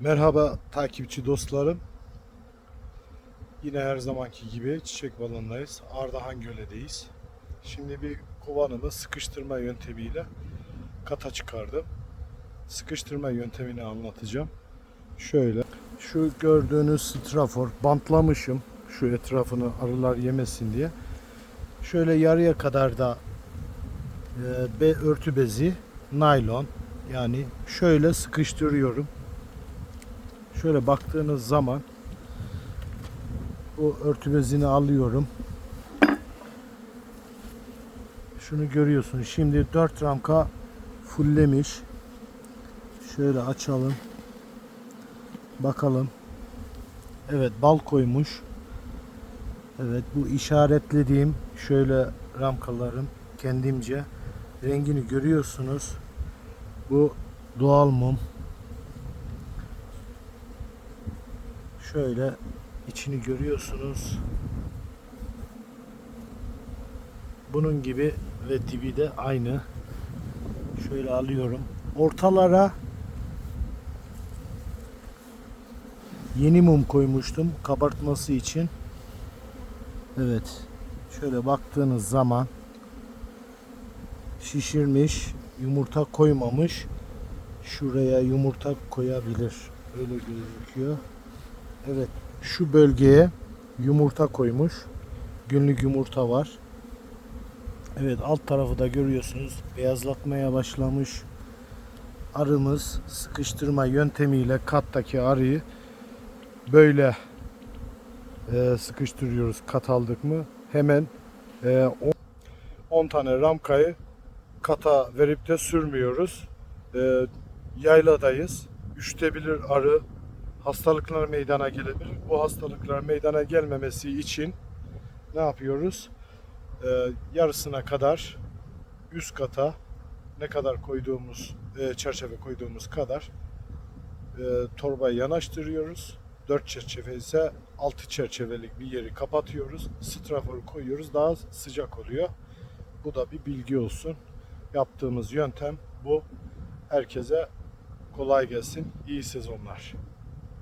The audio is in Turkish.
Merhaba takipçi dostlarım. Yine her zamanki gibi çiçek balonundayız. Ardahan Gölü'deyiz. Şimdi bir kovanımı sıkıştırma yöntemiyle kata çıkardım. Sıkıştırma yöntemini anlatacağım. Şöyle şu gördüğünüz strafor bantlamışım şu etrafını arılar yemesin diye. Şöyle yarıya kadar da e, be örtü bezi naylon yani şöyle sıkıştırıyorum. Şöyle baktığınız zaman bu örtü bezini alıyorum. Şunu görüyorsun. Şimdi 4 ramka fulllemiş. Şöyle açalım. Bakalım. Evet bal koymuş. Evet bu işaretlediğim şöyle ramkalarım kendimce rengini görüyorsunuz. Bu doğal mum. Şöyle içini görüyorsunuz. Bunun gibi ve dibi de aynı. Şöyle alıyorum. Ortalara yeni mum koymuştum kabartması için. Evet. Şöyle baktığınız zaman şişirmiş, yumurta koymamış. Şuraya yumurta koyabilir. Öyle gözüküyor. Evet. Şu bölgeye yumurta koymuş. Günlük yumurta var. Evet alt tarafı da görüyorsunuz. Beyazlatmaya başlamış. Arımız sıkıştırma yöntemiyle kattaki arıyı böyle e, sıkıştırıyoruz kat aldık mı hemen e, 10 tane ramkayı kata verip de sürmüyoruz. E, yayladayız. Üşütebilir arı hastalıklar meydana gelebilir. Bu hastalıklar meydana gelmemesi için ne yapıyoruz? E, yarısına kadar üst kata ne kadar koyduğumuz e, çerçeve koyduğumuz kadar e, torbayı yanaştırıyoruz. 4 çerçeve ise 6 çerçevelik bir yeri kapatıyoruz. Straforu koyuyoruz. Daha sıcak oluyor. Bu da bir bilgi olsun. Yaptığımız yöntem bu. Herkese kolay gelsin. İyi sezonlar.